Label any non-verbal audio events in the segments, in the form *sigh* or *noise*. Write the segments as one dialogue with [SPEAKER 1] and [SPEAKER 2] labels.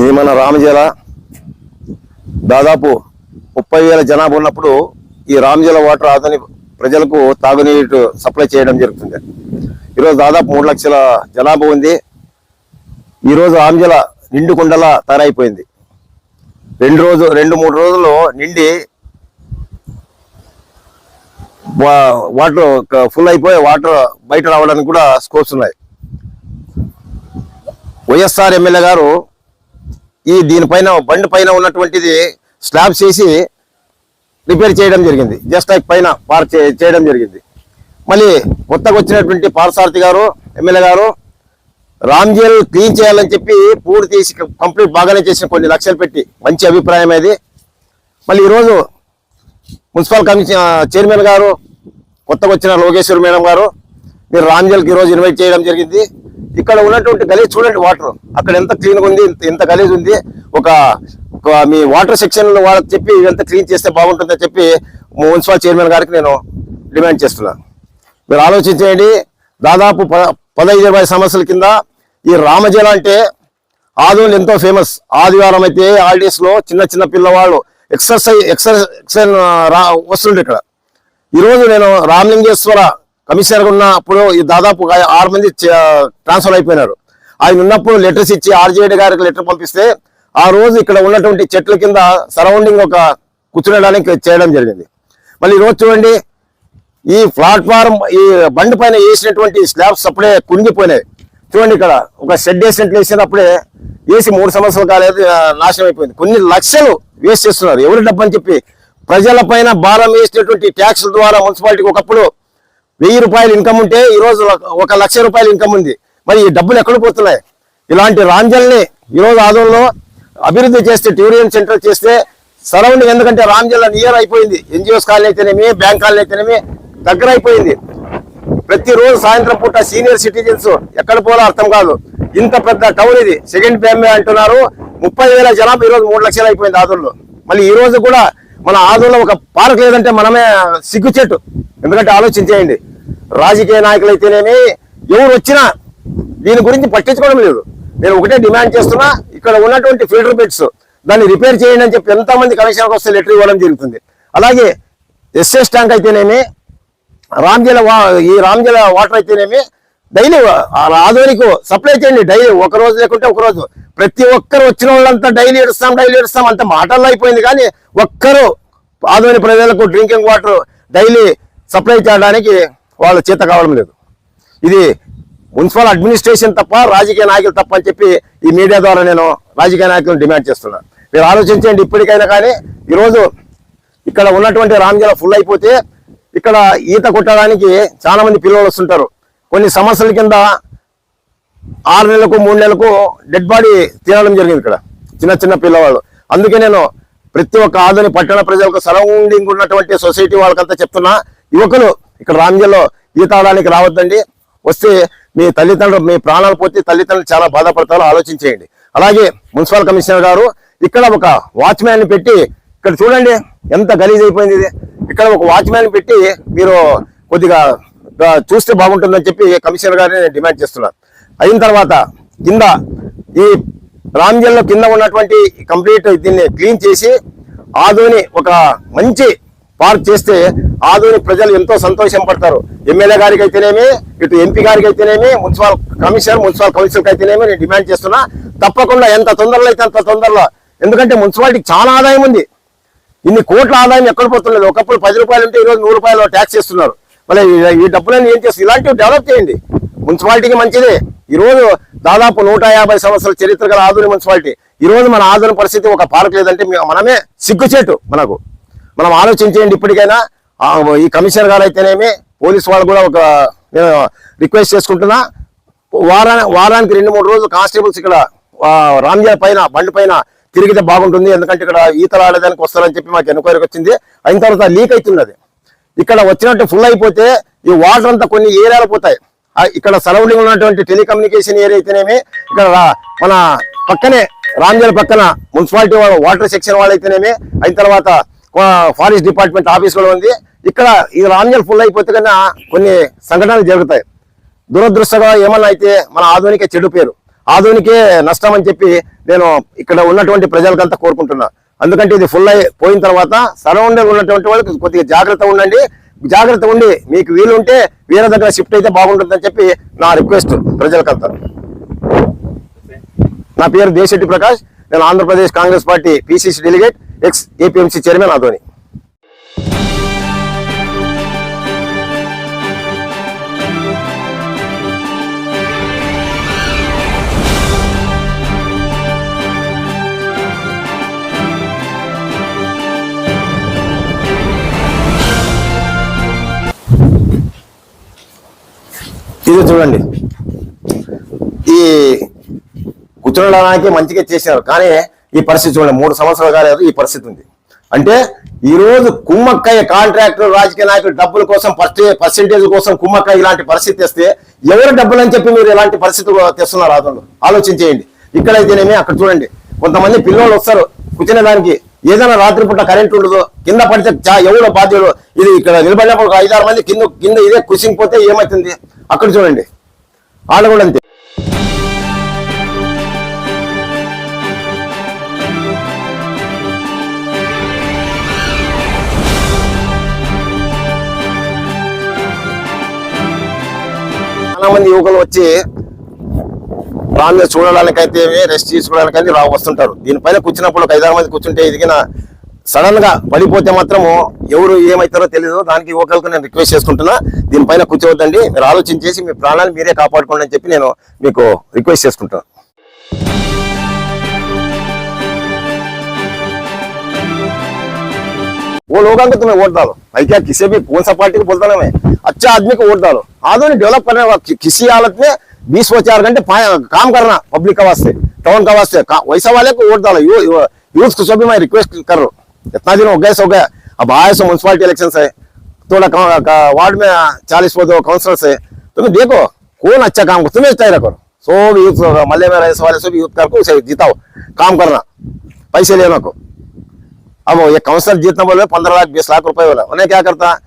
[SPEAKER 1] ఇది మన రామజల? దాదాపు ముప్పై వేల జనాభా ఉన్నప్పుడు ఈ రామజల వాటర్ అతని ప్రజలకు తాగునీరు సప్లై చేయడం జరుగుతుంది. ఈరోజు దాదాపు మూడు లక్షల జనాభా ఉంది. ఈరోజు రామజల నిండు కుండలా తయారైపోయింది. రెండు రోజు రెండు మూడు రోజుల్లో నిండి వా- వాటర్ ఫుల్ అయిపోయి వాటర్ బయట రావడానికి కూడా స్కోప్స్ ఉన్నాయి. వైఎస్ఆర్ ఎమ్మెల్యే గారు ఈ దీనిపైన బండి పైన ఉన్నటువంటిది స్లాబ్ చేసి రిపేర్ చేయడం జరిగింది. జస్ట్ లైక్ పైన పార్క్ చేయడం జరిగింది. మళ్ళీ కొత్తగా వచ్చినటువంటి పారసారథి గారు ఎమ్మెల్యే గారు రామ్జేల్ క్లీన్ చేయాలని చెప్పి పూర్తి తీసి కంప్లీట్ బాగానే చేసిన కొన్ని లక్షలు పెట్టి మంచి అభిప్రాయం అది. మళ్ళీ ఈరోజు మున్సిపల్ కమిషన్ చైర్మన్ గారు కొత్తగా వచ్చిన లోకేశ్వర్ మేడం గారు మీరు రామ్జల్కి ఈరోజు ఇన్వైట్ చేయడం జరిగింది. ఇక్కడ ఉన్నటువంటి గలీజ్ చూడండి వాటర్. అక్కడ ఎంత క్లీన్గా ఉంది ఇంత- ఎంత గలీజ్ ఉంది. ఒక మీ వాటర్ సెక్షన్ వాళ్ళకి చెప్పి ఎంత క్లీన్ చేస్తే బాగుంటుందని చెప్పి మున్సిపల్ చైర్మన్ గారికి నేను డిమాండ్ చేస్తున్నాను మీరు ఆలోచించేయండి దాదాపు ప పదహైదు ఇరవై సంవత్సరాల కింద ఈ రామజల అంటే ఆదివారం ఎంతో ఫేమస్ ఆదివారం అయితే హాలిడేస్లో చిన్న చిన్న పిల్లవాళ్ళు ఎక్సర్సైజ్ ఎక్సర్సైజ్ రా వస్తుండే ఇక్కడ. ఈరోజు నేను రామలింగేశ్వర కమిషనర్ ఉన్నప్పుడు ఈ దాదాపు ఆరు మంది ట్రాన్స్ఫర్ అయిపోయినారు. ఆయన ఉన్నప్పుడు లెటర్స్ ఇచ్చి ఆర్జేడి గారికి లెటర్ పంపిస్తే ఆ రోజు ఇక్కడ ఉన్నటువంటి చెట్ల కింద సరౌండింగ్ ఒక కూర్చునడానికి చేయడం జరిగింది. మళ్ళీ రోజు చూడండి ఈ ప్లాట్ఫారం ఈ బండి పైన వేసినటువంటి స్లాబ్స్ అప్పుడే కుంగిపోయినాయి చూడండి ఇక్కడ ఒక షెడ్ వేసినట్లు వేసినప్పుడే వేసి మూడు సంవత్సరాలు కాలేదు నాశనం అయిపోయింది. కొన్ని లక్షలు వేస్ట్ చేస్తున్నారు. ఎవరి డబ్బు అని చెప్పి ప్రజల పైన భారం వేసినటువంటి ట్యాక్సుల ద్వారా మున్సిపాలిటీకి ఒకప్పుడు వెయ్యి రూపాయలు ఇన్కమ్ ఉంటే ఈరోజు ఒక- లక్ష రూపాయలు ఇన్కమ్ ఉంది. మరి ఈ డబ్బులు ఎక్కడ పోతున్నాయి? ఇలాంటి రాంజల్ని ఈరోజు రోజు ఆదంలో అభివృద్ధి చేస్తే టూరిజం సెంటర్ చేస్తే సరౌండింగ్ ఎందుకంటే రాంజల్ నియర్ అయిపోయింది. ఎన్జిఓస్ కాలనీ అయితేనేమి బ్యాంక్ కాలనీ అయితేనేమి దగ్గర అయిపోయింది. ప్రతిరోజు సాయంత్రం పూట సీనియర్ సిటిజన్స్ ఎక్కడ పోలో అర్థం కాదు. ఇంత పెద్ద టౌన్ ఇది. సెకండ్ ఫ్యామిలీ అంటున్నారు. ముప్పై వేల జనాభా ఈరోజు మూడు లక్షలు అయిపోయింది ఆదుల్లో మళ్ళీ ఈ రోజు కూడా మన ఆదుల్లో ఒక పార్క్ లేదంటే మనమే సిగ్గుచెట్టు ఎందుకంటే ఆలోచించేయండి. రాజకీయ నాయకులు అయితేనేమి ఎవరు వచ్చినా దీని గురించి పట్టించుకోవడం లేదు. నేను ఒకటే డిమాండ్ చేస్తున్నా ఇక్కడ ఉన్నటువంటి ఫిల్టర్ బెడ్స్ దాన్ని రిపేర్ చేయండి అని చెప్పి ఎంతమంది కమిషనర్కి వస్తే లెటర్ ఇవ్వడం జరుగుతుంది. అలాగే ఎస్ఎస్ ట్యాంక్ అయితేనేమి రామ్జల వా ఈ రామ్జల వాటర్ అయితేనేమి డైలీ ఆధునిక సప్లై చేయండి డైలీ ఒక రోజు లేకుంటే ఒక రోజు. ప్రతి ఒక్కరు వచ్చిన వాళ్ళంతా డైలీ ఇడుస్తాం డైలీ ఇడుస్తాం అంత మాటల్లో అయిపోయింది కానీ ఒక్కరు ఆధునిక ప్రజలకు డ్రింకింగ్ వాటర్ డైలీ సప్లై చేయడానికి వాళ్ళ చేత కావడం లేదు. ఇది మున్సిపల్ అడ్మినిస్ట్రేషన్ తప్ప రాజకీయ నాయకులు తప్ప అని చెప్పి ఈ మీడియా ద్వారా నేను రాజకీయ నాయకులను డిమాండ్ చేస్తున్నాను మీరు ఆలోచించండి ఇప్పటికైనా కానీ ఈరోజు ఇక్కడ ఉన్నటువంటి రామ్జల ఫుల్ అయిపోతే ఇక్కడ ఈత కొట్టడానికి చాలా మంది పిల్లలు వస్తుంటారు. కొన్ని సమస్యల కింద ఆరు నెలలకు మూడు నెలలకు డెడ్ బాడీ తినడం జరిగింది ఇక్కడ చిన్న చిన్న పిల్లవాళ్ళు. అందుకే నేను ప్రతి ఒక్క ఆధునిక పట్టణ ప్రజలకు సరౌండింగ్ ఉన్నటువంటి సొసైటీ వాళ్ళకంతా చెప్తున్నా యువకులు ఇక్కడ రామ్జల్లో ఈత ఆడడానికి రావద్దండి. వస్తే మీ తల్లిదండ్రులు మీ ప్రాణాలు పోతే తల్లిదండ్రులు చాలా బాధపడతారో ఆలోచించేయండి. అలాగే మున్సిపల్ కమిషనర్ గారు ఇక్కడ ఒక వాచ్మ్యాన్ పెట్టి ఇక్కడ చూడండి ఎంత గలీజ్ అయిపోయింది ఇది. ఇక్కడ ఒక వాచ్మ్యాన్ పెట్టి మీరు కొద్దిగా చూస్తే బాగుంటుందని చెప్పి కమిషనర్ గారిని నేను డిమాండ్ చేస్తున్నాను అయిన తర్వాత కింద ఈ రామ్జల్లో కింద ఉన్నటువంటి కంప్లీట్ దీన్ని క్లీన్ చేసి ఆదుని ఒక మంచి పార్క్ చేస్తే ఆధునిక ప్రజలు ఎంతో సంతోషం పడతారు. ఎమ్మెల్యే గారికి అయితేనేమి ఇటు ఎంపీ గారికి అయితేనేమి మున్సిపల్ కమిషనర్ మున్సిపల్ కౌన్సిల్కి అయితేనేమి నేను డిమాండ్ చేస్తున్నా. తప్పకుండా ఎంత తొందరలో అయితే అంత తొందరలో. ఎందుకంటే మున్సిపాలిటీకి చాలా ఆదాయం ఉంది. ఇన్ని కోట్ల ఆదాయం ఎక్కడ పోతున్నది ఒకప్పుడు పది రూపాయలు ఉంటే ఈరోజు నూరు రూపాయలు ట్యాక్స్ చేస్తున్నారు. మళ్ళీ ఈ- డబ్బులను డబ్బులన్నీ ఏం చేస్తారు ఇలాంటివి డెవలప్ చేయండి. మున్సిపాలిటీకి మంచిదే. ఈరోజు దాదాపు నూట యాభై సంవత్సరాల చరిత్ర గల ఆధునిక మున్సిపాలిటీ. ఈ రోజు మన ఆధునిక పరిస్థితి ఒక పార్క్ లేదంటే మనమే సిగ్గుచేటు మనకు. మనం ఆలోచించేయండి ఇప్పటికైనా. ఈ కమిషనర్ గారు అయితేనేమి పోలీస్ వాళ్ళు కూడా ఒక నేను రిక్వెస్ట్ చేసుకుంటున్నా. వారా వారానికి రెండు మూడు రోజులు కానిస్టేబుల్స్ ఇక్కడ ఆ, రామ్జా పైన బండి పైన తిరిగితే బాగుంటుంది. ఎందుకంటే ఇక్కడ ఈతలు ఆడేదానికి వస్తారని చెప్పి మాకు ఎన్క్వైరీకి వచ్చింది. అయిన తర్వాత లీక్ అవుతున్నది. ఇక్కడ వచ్చినట్టు ఫుల్ అయిపోతే ఈ వాటర్ అంతా కొన్ని ఏరియాలు పోతాయి. ఇక్కడ సరౌండింగ్ ఉన్నటువంటి టెలికమ్యూనికేషన్ ఏరియా అయితేనేమి ఇక్కడ మన పక్కనే రామ్జల్ పక్కన మున్సిపాలిటీ వాళ్ళు వాటర్ సెక్షన్ వాళ్ళు అయితేనేమి అయిన తర్వాత ఫారెస్ట్ డిపార్ట్మెంట్ ఆఫీస్ కూడా ఉంది. ఇక్కడ ఈ రామ్జల్ ఫుల్ అయిపోతే కన్నా కొన్ని సంఘటనలు జరుగుతాయి. దురదృష్టంగా ఏమన్నా అయితే మన ఆధునిక చెడు పేరు ఆధునికే నష్టం అని చెప్పి నేను ఇక్కడ ఉన్నటువంటి ప్రజలకంతా కోరుకుంటున్నా. ఎందుకంటే ఇది ఫుల్ అయిపోయిన తర్వాత సరౌండింగ్ ఉన్నటువంటి వాళ్ళకి కొద్దిగా జాగ్రత్త ఉండండి. జాగ్రత్త ఉండి మీకు వీలుంటే వేరే దగ్గర షిఫ్ట్ అయితే బాగుంటుందని చెప్పి నా రిక్వెస్ట్ ప్రజలకంతా. నా పేరు దేశెట్టి ప్రకాష్. నేను Andhra Pradesh Congress party PCC delegate ex APMC chairman Adoni. ఇది చూడండి. ఈ కూర్చోడానికి మంచిగా చేశారు. కానీ ఈ పరిస్థితి చూడండి మూడు సంవత్సరాలు కాలేదు ఈ పరిస్థితి ఉంది. అంటే ఈ రోజు కుమ్మక్కయ్య కాంట్రాక్టర్ రాజకీయ నాయకులు డబ్బుల కోసం పర్సెంటేజ్ కోసం కుమ్మక్కయ్య ఇలాంటి పరిస్థితి తెస్తే ఎవరు డబ్బులు అని చెప్పి మీరు ఇలాంటి పరిస్థితి తెస్తున్నారు ఆదంలో ఆలోచించేయండి ఇక్కడైతేనేమి అక్కడ చూడండి. కొంతమంది పిల్లలు వస్తారు కూర్చునే దానికి. ఏదైనా రాత్రిపూట కరెంట్ ఉండదు కింద పడితే చా ఎవరో బాధ్యులు? ఇది ఇక్కడ నిలబడినప్పుడు ఐదారు మంది కింద కింద ఇదే కుసింగిపోతే ఏమవుతుంది అక్కడ చూడండి. వాళ్ళు కూడా అంతే చాలా మంది యువకులు వచ్చి రాళ్ళు చూడడానికైతే రెస్ట్ తీసుకోవడానికైతే రా వస్తుంటారు దీనిపైన కూర్చున్నప్పుడు ఒక ఐదారు మంది కూర్చుంటే ఇదిగిన సడన్ గా పడిపోతే మాత్రము ఎవరు ఏమవుతారో తెలియదు దానికి యువకులకు నేను రిక్వెస్ట్ చేసుకుంటున్నా దీనిపైన కూర్చోవద్దండి మీరు ఆలోచించేసి మీ ప్రాణాలు మీరే కాపాడుకోండి అని చెప్పి నేను మీకు రిక్వెస్ట్ చేసుకుంటాను वो लोगों को तुम्हें वोट डालो भाई क्या किसी भी कौन सा पार्टी को बोलता ना मैं? अच्छा आदमी को वोट डालो। आदमी डेवलप करने वाला किसी हालत में बीस व चार घंटे काम करना पब्लिक का वास्ते टाउन का वास्ते वैसा वाले को वोट डालो। यूथ को सभी मैं रिक्वेस्ट कर रहा हूँ। इतना दिन हो गया सो गया अब आए सो म्यूनसिपालिटी इलेक्शन है। थोड़ा वार्ड में चालीस पद काउंसिलर्स है। तुम्हें देखो, कौन अच्छा काम कर, तुम्हें तय करो। सब यूथ मल्ले में रहे वाले सब यूथ करके उसे जिताओ, काम करना, पैसे लेना को। अब ये काउंसिल जितना बोल रहे पंद्रह लाख बीस लाख रुपए बोला उन्हें क्या करता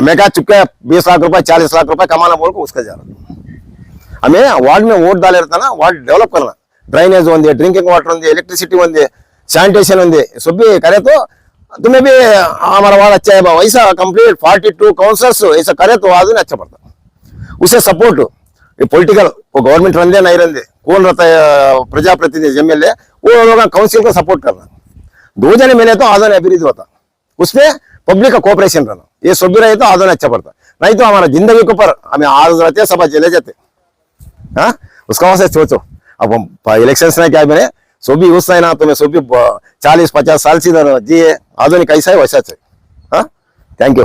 [SPEAKER 1] मैं क्या चुपके बीस लाख रुपए चालीस लाख रुपए कमाना बोल को उसका जा रहा हमें वार्ड में वोट डाले रहता ना वार्ड डेवलप करना ड्राइनेज ఉంది డ్రింకింగ్ వాటర్ ఉంది ఎలక్ట్రిసిటీ ఉంది శానిటేషన్ ఉంది సుబ్బి కరేతో तुम्हें भी हमारा वार्ड अच्छा है बाबा ऐसा कंप्लीट फार्टी टू काउंसलर्स ऐसा करे तो आज अच्छा पड़ता उसे सपोर्ट ये पॉलिटिकल वो गवर्नमेंट रंदे नहीं रंदे कौन रहता है प्रजाप्रतिनिधि एम एल वो लोग काउंसिल को सपोर्ट करना दो जने मिले तो आदोन अभिवृद्धि होता उसमें पब्लिक का कोऑपरेशन रहना ये सब भी रहे तो आदोन अच्छा पड़ता नहीं तो हमारा जिंदगी के ऊपर हमें आज रहते सब चले जाते हाँ उसका वहां से सोचो अब हम इलेक्शन में क्या मैंने सो भी उस है ना तुम्हें सो भी चालीस पचास साल से इधर जिए आधुनिक कैसा है वैसा है हाँ थैंक यू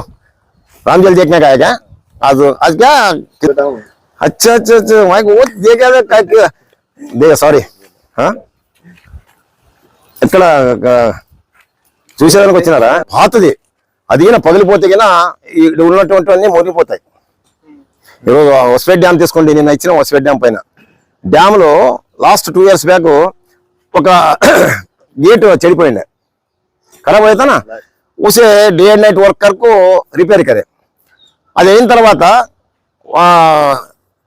[SPEAKER 1] रामजल देखने का है क्या आज आज क्या अच्छा अच्छा अच्छा मैं वो देखा था क्या क्या देखा सॉरी हाँ ఎక్కడ చూసేదానికి వచ్చినారా? పాతది. అది ఈయన పగిలిపోతే గిన ఇక్కడ ఉన్నటువంటి అన్ని మురిగిపోతాయి. ఈరోజు హొస్పేట్ డ్యామ్ తీసుకోండి నేను ఇచ్చిన హొస్పేట్ డ్యామ్ పైన. డ్యామ్లో లాస్ట్ టూ ఇయర్స్ బ్యాక్ ఒక *coughs* గేట్ చెడిపోయింది. ఖరాబ్ అవుతానా ఉసే డే అండ్ నైట్ వర్కర్కు రిపేర్ కరే అది అయిన తర్వాత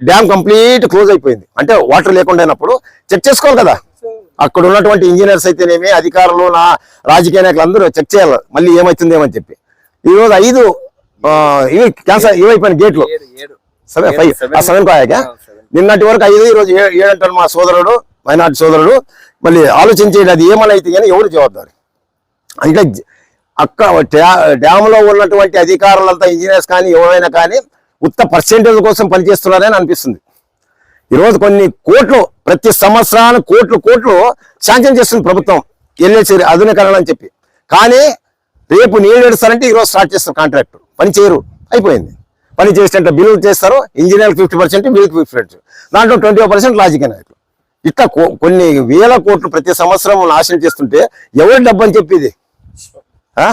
[SPEAKER 1] డ్యామ్ కంప్లీట్ క్లోజ్ అయిపోయింది. అంటే వాటర్ లేకుండా అయినప్పుడు చెక్ చేసుకోవాలి కదా. అక్కడ ఉన్నటువంటి ఇంజనీర్స్ అయితేనేమి అధికారులు నా రాజకీయ నాయకులు అందరూ చెక్ చేయాలి. మళ్ళీ ఏమవుతుందేమో అని చెప్పి. ఈ రోజు ఐదు ఇవి క్యాన్సర్ ఇవి అయిపోయిన గేట్లు సెవెన్ ఫైవ్ ఆ సెవెన్ కాయాక నిన్నటి వరకు ఐదు ఈ రోజు ఏ- ఏడు అంటారు మా సోదరుడు మైనార్టీ సోదరుడు. మళ్ళీ ఆలోచించేది అది ఏమని అయితే కానీ ఎవరు జవాబారు అంటే అక్క డ్యామ్లో ఉన్నటువంటి అధికారులంతా ఇంజనీర్స్ కానీ ఎవరైనా కానీ ఉత్త పర్సెంటేజ్ కోసం పనిచేస్తున్నారని అనిపిస్తుంది. ఈ రోజు కొన్ని కోట్లు ప్రతి సంవత్సరానికి కోట్లు కోట్లు శాంక్షన్ చేస్తుంది ప్రభుత్వం ఎల్ఏసీ ఆధునీకరణ అని చెప్పి. కానీ రేపు నీళ్ళు ఏడుస్తారంటే ఈరోజు స్టార్ట్ చేస్తారు కాంట్రాక్ట్ పని చేయరు అయిపోయింది. పని చేసేంత బిల్లులు చేస్తారు ఇంజనీర్ ఫిఫ్టీ పర్సెంట్ బిల్లుకి ఫిఫ్టీ పర్సెంట్. దాంట్లో ట్వంటీ పర్సెంట్ లాజిక్ అనేది ఇట్లా కొన్ని వేల కోట్లు ప్రతి సంవత్సరం నాశనం చేస్తుంటే ఎవరి డబ్బు అని చెప్పేది ఆ?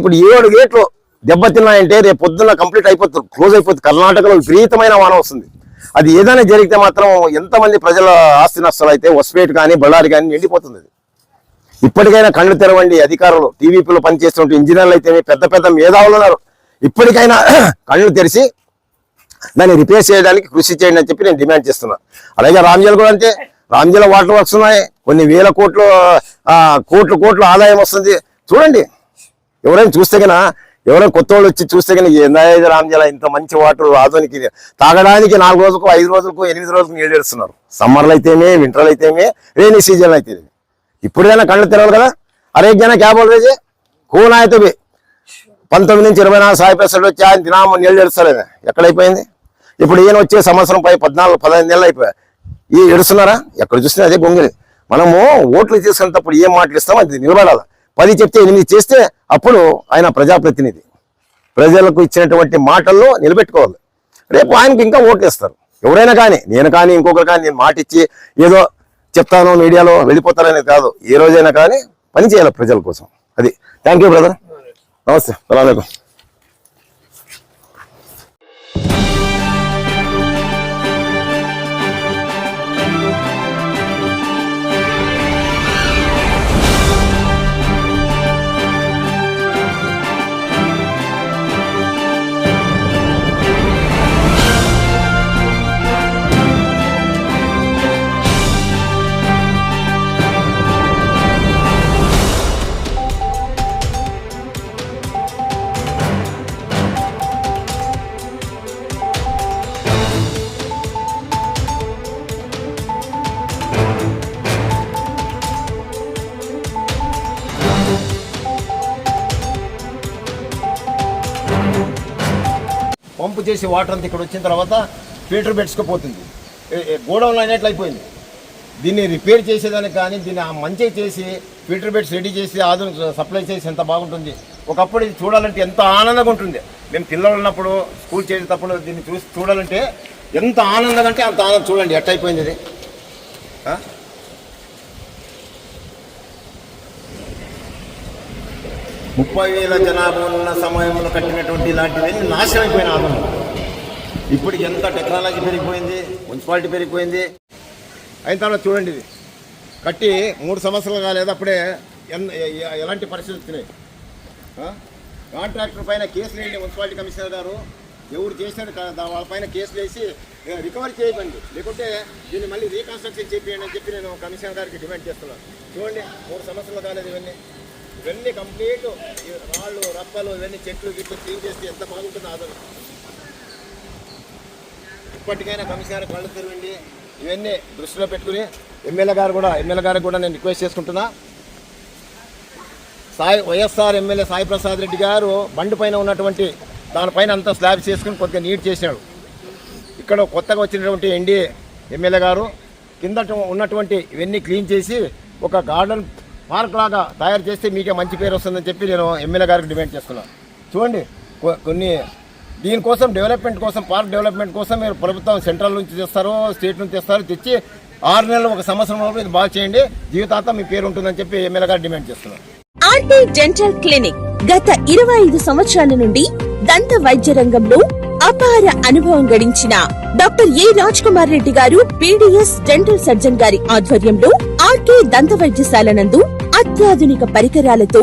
[SPEAKER 1] ఇప్పుడు ఏడు గేట్లు దెబ్బతిన్నాయంటే రేపు పొద్దున్న కంప్లీట్ అయిపోతుంది క్లోజ్ అయిపోతుంది. కర్ణాటకలో విపరీతమైన వాన వస్తుంది. అది ఏదైనా జరిగితే మాత్రం ఎంతమంది ప్రజల ఆస్తి నష్టాలు అయితే వస్పేట్ కానీ బళ్ళారి కానీ నిండిపోతుంది అది. ఇప్పటికైనా కళ్ళు తెరవండి అధికారులు టీవీపీలో పనిచేస్తున్న ఇంజనీర్లు అయితే పెద్ద పెద్ద మేధావులు ఉన్నారు. ఇప్పటికైనా *clears throat* కళ్ళు తెరిచి దాన్ని రిపేర్ చేయడానికి కృషి చేయండి అని చెప్పి నేను డిమాండ్ చేస్తున్నా. అలాగే రామ్జల్ కూడా అంతే. రామ్జల వాటర్ వర్క్స్ ఉన్నాయి. కొన్ని వేల కోట్లు కోట్లు కోట్లు ఆదాయం వస్తుంది. చూడండి. ఎవరైనా చూస్తే కన్నా ఎవరో కొత్త వాళ్ళు వచ్చి చూస్తే కనుక ఏందా ఇది రామ్జల ఇంత మంచి వాటర్ ఆధునిక ఇది. తాగడానికి నాలుగు రోజులకు ఐదు రోజులకు ఎనిమిది రోజులకు నీళ్ళు ఇస్తున్నారు సమ్మర్లు అయితేనే వింటర్లు అయితేనే రైనీ సీజన్ అయితే ఇప్పుడైనా కళ్ళు తెరవాలి కదా? అరే జన క్యాబ్ రేజే కోన్ పంతొమ్మిది నుంచి ఇరవై నాలుగు సాయి పెసలు వచ్చి ఆయన దినాము నీళ్ళు ఏడుస్తలేదు. ఎక్కడైపోయింది? ఇప్పుడు ఈయన వచ్చే సంవత్సరం పై పద్నాలుగు పదహైదు నెలలు అయిపోయాయి ఈ ఎడుస్తున్నారా ఎక్కడ చూసినా అదే గొంగిలి. మనము ఓట్లు తీసుకునేటప్పుడు ఏం మాట్లాడిస్తాం ఇస్తామో అది నిలబడాలి? పది చెప్తే ఎనిమిది చేస్తే అప్పుడు ఆయన ప్రజాప్రతినిధి. ప్రజలకు ఇచ్చినటువంటి మాటల్లో నిలబెట్టుకోవాలి. రేపు ఆయనకి ఇంకా ఓట్లేస్తారు. ఎవరైనా కానీ నేను కానీ ఇంకొకరు కానీ నేను మాట ఇచ్చి ఏదో చెప్తాను మీడియాలో వెళ్ళిపోతారనేది కాదు. ఏ రోజైనా కానీ పని చేయాలి ప్రజల కోసం. అది. థ్యాంక్ యూ బ్రదర్ నమస్తే. అలాగే పంపు చేసి వాటర్ అంతా ఇక్కడ వచ్చిన తర్వాత ఫిల్టర్ బెడ్స్కి పోతుంది. గోడౌన్లో అయినట్లు అయిపోయింది. దీన్ని రిపేర్ చేసేదానికి కానీ దీన్ని ఆ మంచిగా చేసి ఫిల్టర్ బెడ్స్ రెడీ చేసి ఆధునిక సప్లై చేసి ఎంత బాగుంటుంది. ఒకప్పుడు ఇది చూడాలంటే ఎంత ఆనందంగా ఉంటుంది. మేము పిల్లలు ఉన్నప్పుడు స్కూల్ చేసేటప్పుడు దీన్ని చూసి చూడాలంటే ఎంత ఆనందంగా అంటే అంత ఆనందం. చూడండి ఎట్ట అయిపోయింది ఇది. ముప్పై వేల జనాభా ఉన్న సమయంలో కట్టినటువంటి ఇలాంటివన్నీ నాశనం అయిపోయిన ఆనందం ఇప్పుడు ఎంత టెక్నాలజీ పెరిగిపోయింది మున్సిపాలిటీ పెరిగిపోయింది? అయిన తర్వాత చూడండి ఇది. కట్టి మూడు సంవత్సరాలు కాలేదు అప్పుడే ఎన్- ఎలాంటి పరిస్థితులు వచ్చినాయి? కాంట్రాక్టర్ పైన కేసులు వేయండి మున్సిపాలిటీ కమిషనర్ గారు. ఎవరు చేశారు వాళ్ళపైన దా- వాళ్ళ పైన కేసులు వేసి రికవరీ చేయకండి. లేకుంటే దీన్ని మళ్ళీ రీకన్స్ట్రక్షన్ చేయండి అని చెప్పి నేను కమిషనర్ గారికి డిమాండ్ చేస్తున్నాను. చూడండి మూడు సంవత్సరాలు కాలేదు ఇవన్నీ. ఇవన్నీ కంప్లీట్. రాళ్ళు రప్పలు ఇవన్నీ చెట్లు గిట్లు క్లీన్ చేస్తే ఎంత బాగుంటుందో ఆదరణ. ఇప్పటికైనా కమిషనర్ కళ్ళు తెరవండి ఇవన్నీ దృష్టిలో పెట్టుకుని ఎమ్మెల్యే గారు కూడా ఎమ్మెల్యే గారికి కూడా నేను రిక్వెస్ట్ చేసుకుంటున్నా. సాయి వైఎస్ఆర్ ఎమ్మెల్యే సాయి ప్రసాద్ రెడ్డి గారు బండి పైన ఉన్నటువంటి దానిపైన అంతా స్లాబ్ చేసుకుని కొద్దిగా నీట్ చేసినాడు ఇక్కడ కొత్తగా వచ్చినటువంటి ఎండి ఎమ్మెల్యే గారు కింద ఉన్నటువంటి ఇవన్నీ క్లీన్ చేసి ఒక గార్డెన్ పార్క్ లాగా తయారు చేస్తే మీకే మంచి పేరు వస్తుందని చెప్పి నేను ఎమ్మెల్యే గారికి డిమాండ్ చేస్తున్నాను చూడండి కొన్ని దీనికోసం డెవలప్మెంట్ కోసం పార్క్ డెవలప్మెంట్ కోసం మీరు ప్రభుత్వం సెంట్రల్ నుంచి తెస్తారో స్టేట్ నుంచి తెస్తారో తెచ్చి ఆరు నెలలు ఒక సంవత్సరం లోపు ఇది బాగా చేయండి. జీవితాంతం మీ పేరు ఉంటుందని చెప్పి ఎమ్మెల్యే గారు డిమాండ్ చేస్తున్నారు.
[SPEAKER 2] ఆర్టీ డెంటల్ క్లినిక్ గత ఇరవై ఐదు సంవత్సరాల నుండి దంత వైద్య రంగంలో అపార అనుభవం గడించిన doctor A Raj Kumar Reddy garu PDS dental surgeon గారి ఆధ్వర్యంలో ఆర్కే దంత వైద్యశాల నందు అత్యాధునిక పరికరాలతో